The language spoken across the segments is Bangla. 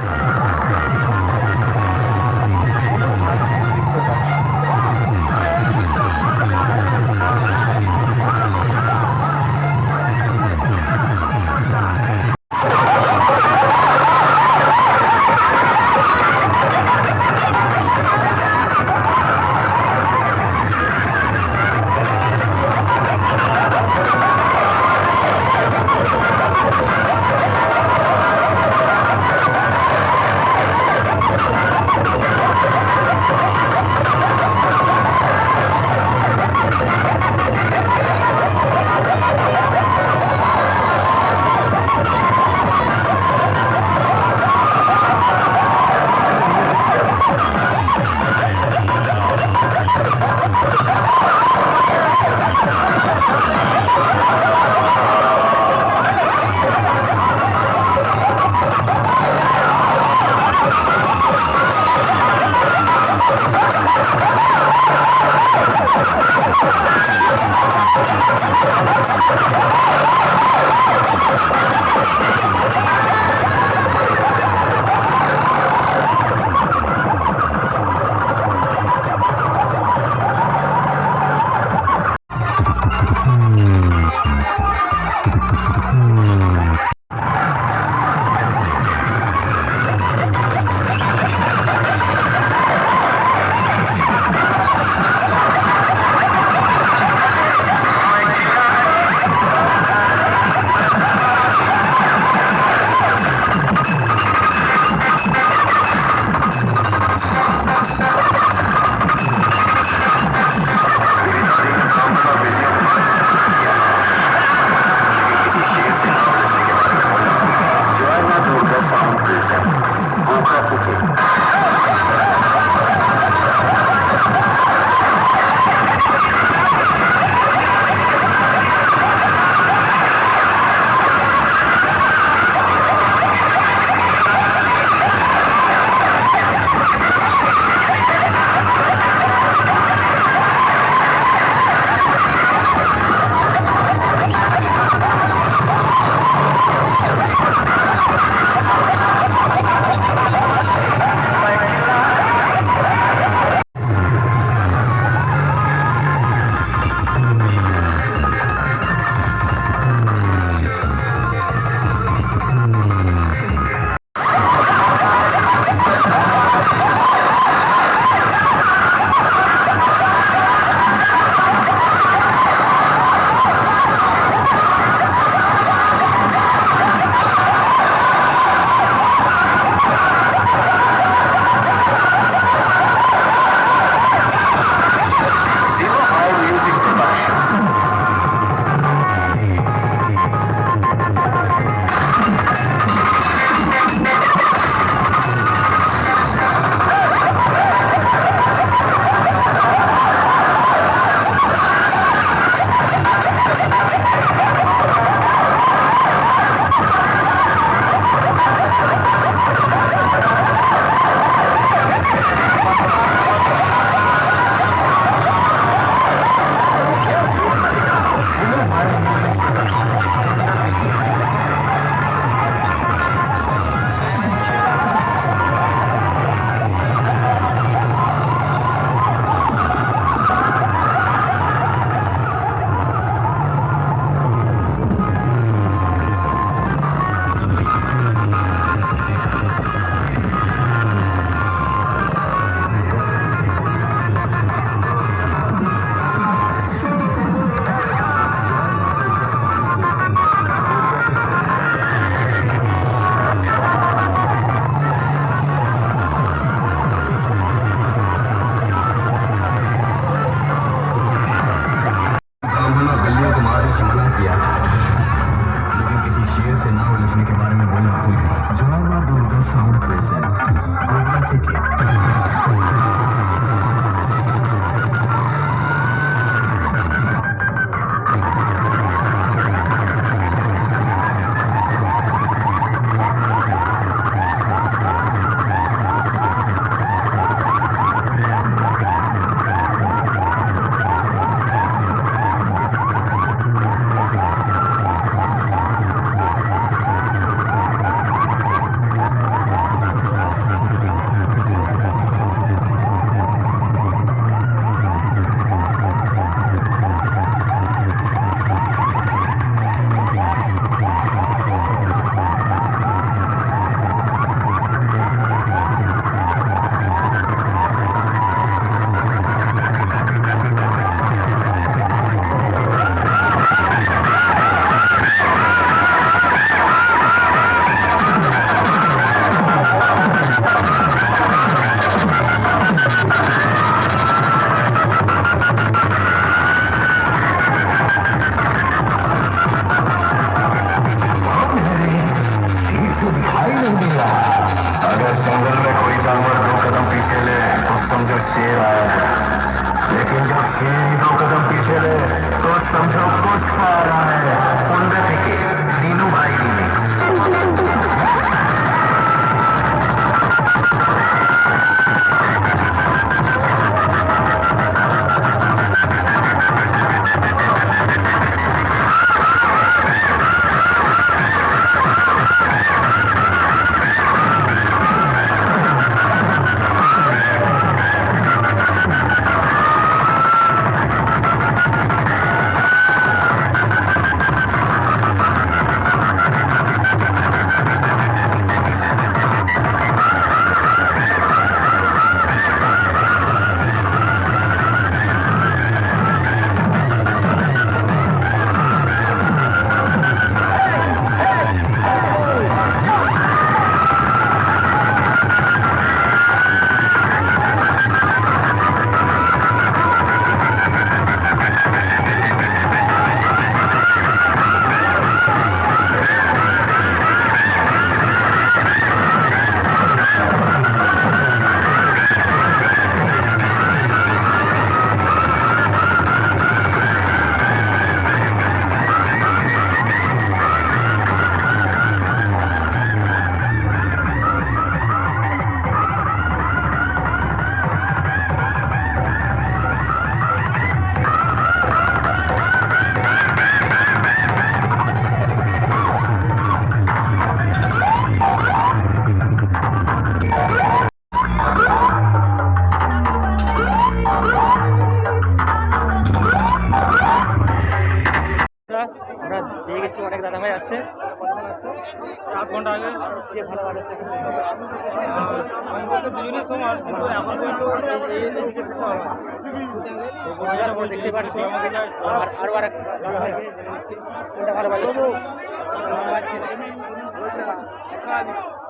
you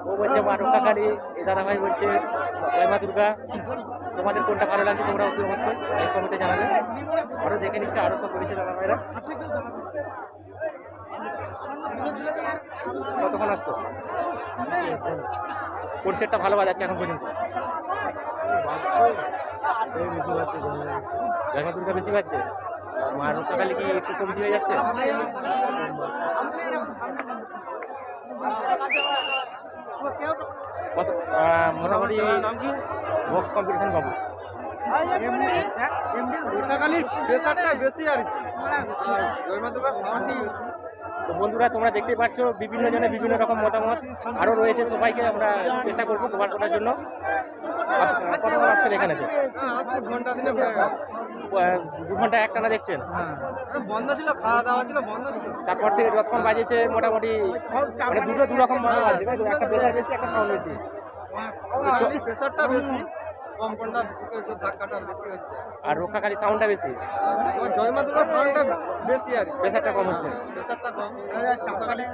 ও বলছে, মা, রক্ষা কালী, এই দাদা ভাই বলছে জয় মা দুর্গা। তোমাদের কোনটা ভালো লাগছে তোমরা অতি অবশ্যই লাইক কমেন্টে জানাবে। আরও দেখে নিচ্ছি আরও সব বলেছে দাদা ভাইরা কতক্ষণ আসছো? কোন সেটটা ভালো বাজাচ্ছে এখন পর্যন্ত? জয় দুর্গা বেশি বাজছে? মা রক্ষা কালী কি একটু কমতি হয়ে যাচ্ছে? মোটামুটি নাম বক্স কম্পিটিশন বাবু রক্ষাকালীর বেশি আর তো বন্ধুরা, তোমরা দেখতে পাচ্ছ, বিভিন্ন জনের বিভিন্ন রকম মতামত আরও রয়েছে সবাইকে। আমরা চেষ্টা করব কভার করার জন্য। কতক্ষণ আসছেন এখানেতে হ্যাঁ আসছে, ঘণ্টা দিনে দু ঘণ্টা একটানা দেখছেন? হ্যাঁ। বন্ধ ছিল খাওয়া দাওয়া ছিল বন্ধ ছিল। তারপর থেকে যতক্ষণ বাজেছে মোটামুটি মানে দুটো দু রকম ভালো বাজছে একটা প্রেসার বেশি একটা সাউন্ড বেশি। কোনটা ঢুকে ধাক্কাটা বেশি আর রক্ষাকারী সাউন্ডটা বেশি? জয়মা দুর্গার সাউন্ডটা বেশি আর প্রেসারটা কম হচ্ছে। প্রেসারটা কম।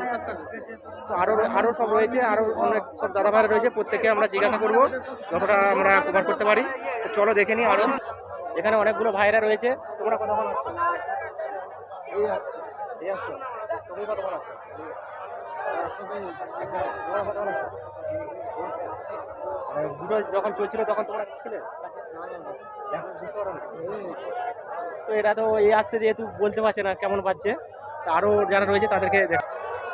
বেশি। তো আরও আরও সব রয়েছে আরও অনেক সব দাদা ভাই রয়েছে প্রত্যেকে আমরা জিজ্ঞাসা করব যতটা আমরা কভার করতে পারি। চলো দেখে নিই আরও এখানে অনেকগুলো ভাইরা রয়েছে। তোমরা কতক্ষণ আসছো এই আসছে এই আসছো। তুমি কতক্ষণ আসছো আচ্ছা, তোমরা কতক্ষণ আসছো? আহ, দুটো যখন চলছিল তখন তোমরা ছিলে? তো এটা তো এই আসছে যেহেতু বলতে পারছে না কেমন বাজছে তা আরও যারা রয়েছে তাদেরকে দেখ।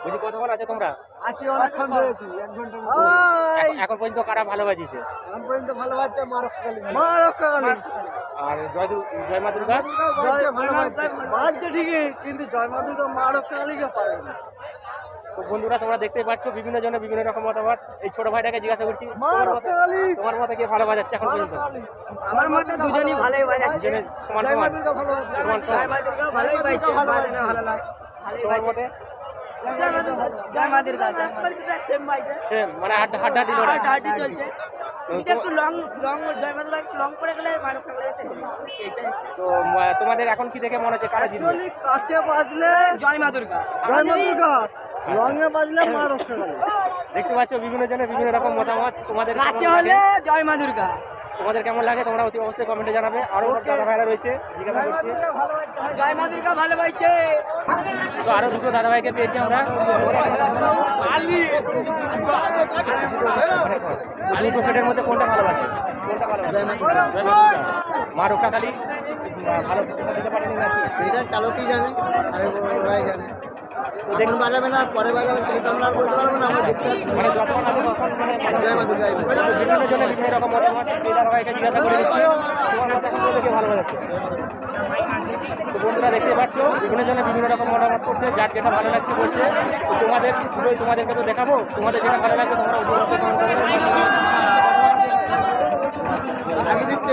বুঝি কতক্ষণ আছে তোমরা? আছি অনেকক্ষণ রয়েছি এক ঘণ্টা এখন- এখন পর্যন্ত কারা ভালো বাজিয়েছে? এখন পর্যন্ত ভালো বাজছে আর জয় জয় মা দুর্গা। বাজছে ঠিকই কিন্তু জয় মা দুর্গা পারে না। তো বন্ধুরা তোমরা দেখতে পাচ্ছ বিভিন্ন জনের বিভিন্ন রকম মতামত। এই ছোট ভাইটাকে জিজ্ঞাসা করছি তোমার মতে- রক্ষাকালী তোমার মতে কে ভালো বাজাচ্ছে এখন পর্যন্ত? আমার মতে দুজনই ভালোই বাজাচ্ছে। সমান জয় মা সমান। দুর্গা ভালো বাজছে সমান সমান। জয় মা দুর্গা ভালোই পাইছে বাজছে। ভালো লাগে তোমার মতে? জয় মা দুর্গা জয় সেম বাজছে সেম মানে হাড্ডা হাড্ডাহাড্ডি লড়াই। চলছে। কিন্তু একটু লং লং জয় একটু লং করে গেলে তো তোমাদের এখন কি দেখে মনে হচ্ছে? কারা জিতবে? কাছে বাজলে জয় মা লং জয় মা দুর্গা। রঙে বাজলে দেখতে পাচ্ছ বিভিন্ন জনের বিভিন্ন রকম মতামত। তোমাদের কাছে হলে জয় মা দুর্গা। তোমাদের কেমন লাগে তোমরা অতি অবশ্যই কমেন্টে জানাবে। আরও দাদা ভাইরা রয়েছে জিজ্ঞাসা করছি। জয় মা ভালো পাইছে তো আরও দুটো দাদা ভাইকে পেয়েছি আমরা। দুটো সেটের মধ্যে কোনটা ভালো লাগছে কোনটা ভালো লাগছে মা ভালো প্রতিষ্ঠা দিতে পারেনি নাকি? চালকই জানে আর ওরাই জানে। এখন বাজাবে না পরে বাজাবে সেটা আমরা আর বলতে পারব না আমরা দেখতে আসছি। মানে যখন তখন মানে জয় মা দুর্গা, জয় মা দুর্গা। বিভিন্ন বিভিন্ন রকম মতামত দিদার ভাইকে জিজ্ঞাসা করে দিচ্ছি। তোমার মত এখন বলতে ভালো লাগাচ্ছে তো বন্ধুরা দেখতে পাচ্ছ বিভিন্ন জনের বিভিন্ন রকম মতামত করছে যার যেটা ভালো লাগছে বলছে। তো তোমাদের পুরোই তোমাদেরকে তো দেখাবো তোমাদের যেটা ভালো লাগবে তোমরা আগে দিচ্ছে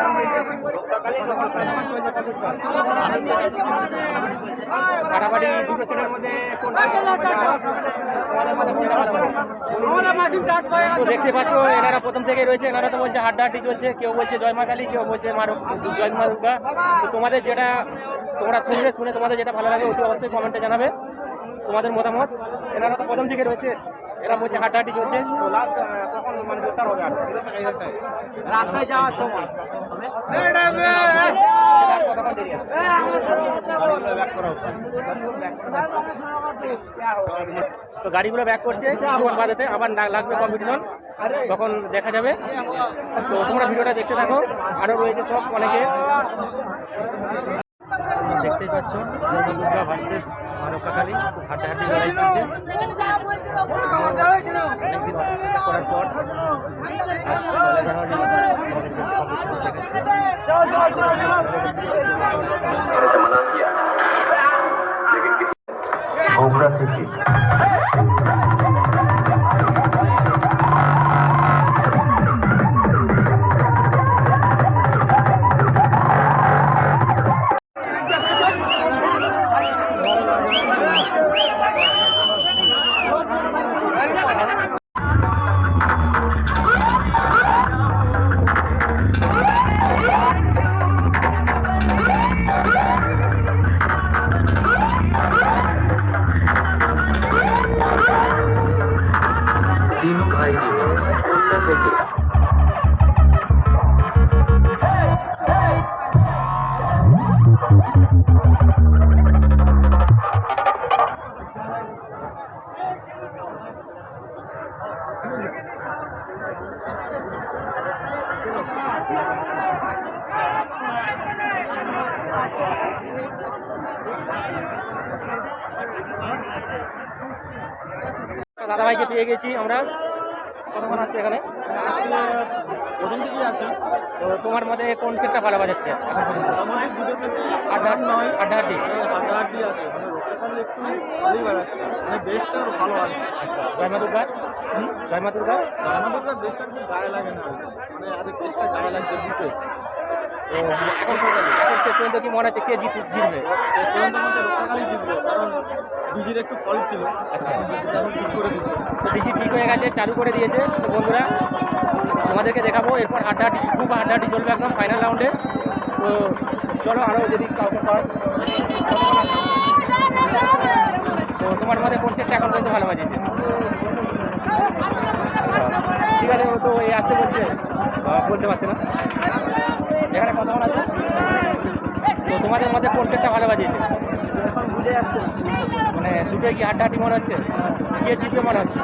দুটো সেটের মধ্যে কোনটা ভালো লাগে? তো দেখতে পাচ্ছ এনারা প্রথম থেকে রয়েছে এনারা তো বলছে হাড্ডাহাড্ডি চলছে কেউ বলছে জয় মা কালী কেউ বলছে মা রক- জয় মা দুর্গা। তো তোমাদের যেটা তোমরা শুনবে শুনে তোমাদের যেটা ভালো লাগে অতি অবশ্যই কমেন্টে জানাবে। তোমাদের মতামত? এনারা তো প্রথম থেকে রয়েছে। এরা বলছে হাড্ডাহাড্ডি চলছে। তো লাস্ট তখন মানে হবে আর রাস্তায় যাওয়ার সময়। তো গাড়িগুলো ব্যাক করছে কিছুক্ষণ বাদেতে আবার লাগবে কম্পিটিশন তখন দেখা যাবে। তো তোমরা ভিডিওটা দেখতে থাকো। আরও রয়েছে সব অনেকে। দেখতেই পাচ্ছ জয় মা দুর্গা ভার্সেস মা রক্ষাকালী খুব হাড্ডাহাড্ডি লড়াই চলছে। অনেকদিন করার পর পয়লা দাদাভাইকে পেয়ে গেছি আমরা। কতক্ষণ আসছে এখানে? প্রথম থেকেই আছে তো তোমার মতে কোন সেটটা ভালো বাজাচ্ছে? আড্ডা নয় আড্ডাহাড্ডি হাড্ডাহাড্ডি আছে। রক্ষাকালী একটু ভালোই বেড়াচ্ছে। মানে ভালো আছে জয় মা দুর্গা? হুম, জয় মা দুর্গা বেশটা খুব গায়ে লাগে না। মানে আরে বেশটা গায়ে লাগছে এখন শেষ পর্যন্ত কি মনে হচ্ছে কে জিত জিতবে? শেষ পর্যন্ত আমাদের রক্ষাকালী জিতবে কারণ বিজির একটু ফল ছিল। আচ্ছা। ঠিক করে দিচ্ছে তো ডিজি ঠিক হয়ে গেছে চালু করে দিয়েছে। তো বন্ধুরা তোমাদেরকে দেখাবো এরপর হাড্ডাহাড্ডি খুব হাড্ডাহাড্ডি চলবে একদম ফাইনাল রাউন্ডে তো চলো আরও যদি কাউকে হয়। তো তোমার মধ্যে কোন সেটটা এখন পর্যন্ত ভালো বাজিয়েছে? ঠিক আছে, ও তো এই আসছে বলছে। বলতে পারছে না। এখানে কতক্ষণ আছে তো তোমাদের মধ্যে কোন সেটটা ভালো বাজিয়েছে? এখন বুঝে যাচ্ছে মানে দুটোই কি হাড্ডাহাড্ডি মনে হচ্ছে? কে জিতবে মনে হচ্ছে?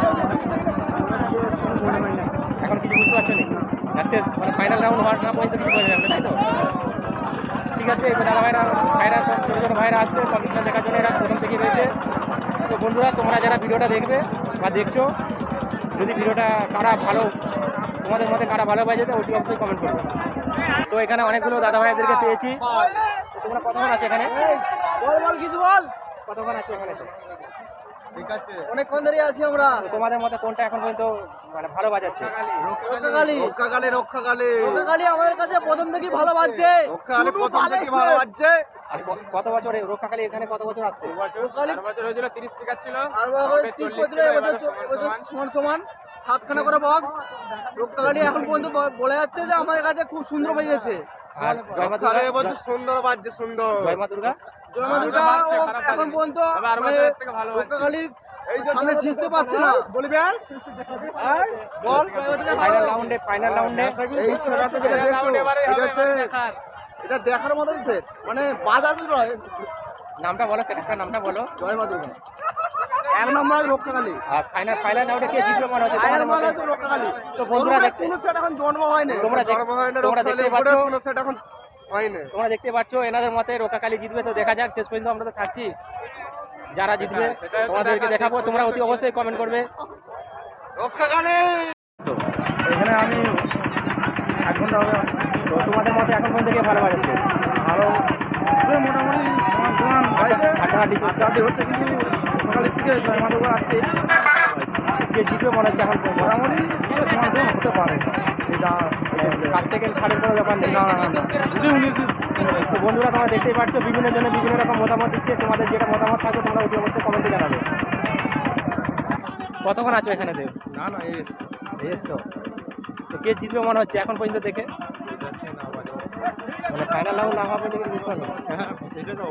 এখন কিছু বুঝতে পারছ না? শেষ। মানে ফাইনাল রাউন্ড হওয়ার না পর্যন্ত কিছু বোঝা যাবে তাই তো? ঠিক আছে, এবার দাদা ভাইরা ভাইরা ছোটো ছোটো ভাইরা আসছে কম্পিটিশন দেখার জন্য এরা প্রথম থেকেই রয়েছে। তো বন্ধুরা, তোমরা যারা ভিডিওটা দেখবে বা দেখছ, যদি ভিডিওটা কারা ভালো, তোমাদের মধ্যে কারা ভালো যেতে ওটি অবশ্যই কমেন্ট করবে। তো এখানে অনেকগুলো দাদা ভাইদেরকে পেয়েছি তোমরা কতক্ষণ আছে এখানে? কিছু বল কতক্ষণ আছে এখানে? ঠিক আছে। অনেকক্ষণ ধরে আছি আমরা। তোমাদের মধ্যে কোনটা এখন পর্যন্ত মানে ভালো বাজাচ্ছে? রক্ষাকালী। রক্ষাকালী রক্ষাকালী। রক্ষাকালী আমাদের কাছে প্রথম থেকেই ভালো বাজছে। রক্ষাকালী প্রথম থেকে ভালো বাজছে। আর কত বছর রক্ষাকালী এখানে কত বছর আসছে? রক্ষাকালী বছর হয়েছিল তিরিশ স্পিকার ছিল। আর বছর ত্রিশ পঁয়ত্রিশ এবছর চ- এবছর সমান। সমান সাতখানা করে বক্স রক্ষাকালী এখন পর্যন্ত বলে যাচ্ছে যে আমাদের কাছে খুব সুন্দর বেজেছে আর জয় দুর্গা সুন্দর বাজছে সুন্দর। জয় মা দুর্গা? এখন পর্যন্ত মানে রক্ষাকালীর সামনে ঠিসতে পারছে না। বলবে বল ফাইনাল রাউন্ডে ফাইনাল রাউন্ডে এই সেটআপটা যেটা দেখছ এটা হচ্ছে এটা দেখার মতো সেট মানে বাজার নয়। নামটা বলো সেটা নামটা বলো। জয় মা দুর্গা। এক নম্বর রক্ষাকালী। আর ফাইনাল ফাইনাল রাউন্ডে কে জিতবে মনে হচ্ছে ফাইনাল? আছে রক্ষাকালী। তো বন্ধুরা দেখতে কোনো সেট এখন জন্ম হয়নি। তোমরা জন্ম হয় না তোমরা রক্ষাকালী? কোনো সেট এখন হয়নি তোমরা দেখতে পাচ্ছ এনাদের মতে রোকাকালি জিতবে তো দেখা যাক শেষ পর্যন্ত আমরা তো থাকছি। যারা জিতবে তোমাদেরকে দেখাবো তোমরা অতি অবশ্যই কমেন্ট করবে। এখানে আমি এক ঘণ্টা হবে। তো তোমাদের মতে এখন পর্যন্ত কে ভালো বাজাচ্ছে? আরও মোটামুটি সমান সমান হাঁটাহাঁটি হাঁটাহাঁটি হচ্ছে কিন্তু সকালের থেকে জয়মাদুর্গা আসছে কে জিতবে মনে হচ্ছে এখন। মোটামুটি সমান সমান হতে পারে। এটা পাঁচ সেকেন্ড ছাড়ের কোনো ব্যাপার নেই। না না না যদি উনিশ তো বন্ধুরা তোমরা দেখতেই পাচ্ছ বিভিন্ন জনে বিভিন্ন রকম মতামত দিচ্ছে। তোমাদের যেটা মতামত থাকে তোমরা অতি অবশ্যই কমেন্টে জানাবে। কতক্ষণ আছো এখানে দেব? না না এস। এসছো তো কে জিতবে মনে হচ্ছে? এখন পর্যন্ত দেখে। মানে ফাইনাল রাউন্ড না হওয়া পর্যন্ত হ্যাঁ সেটা তো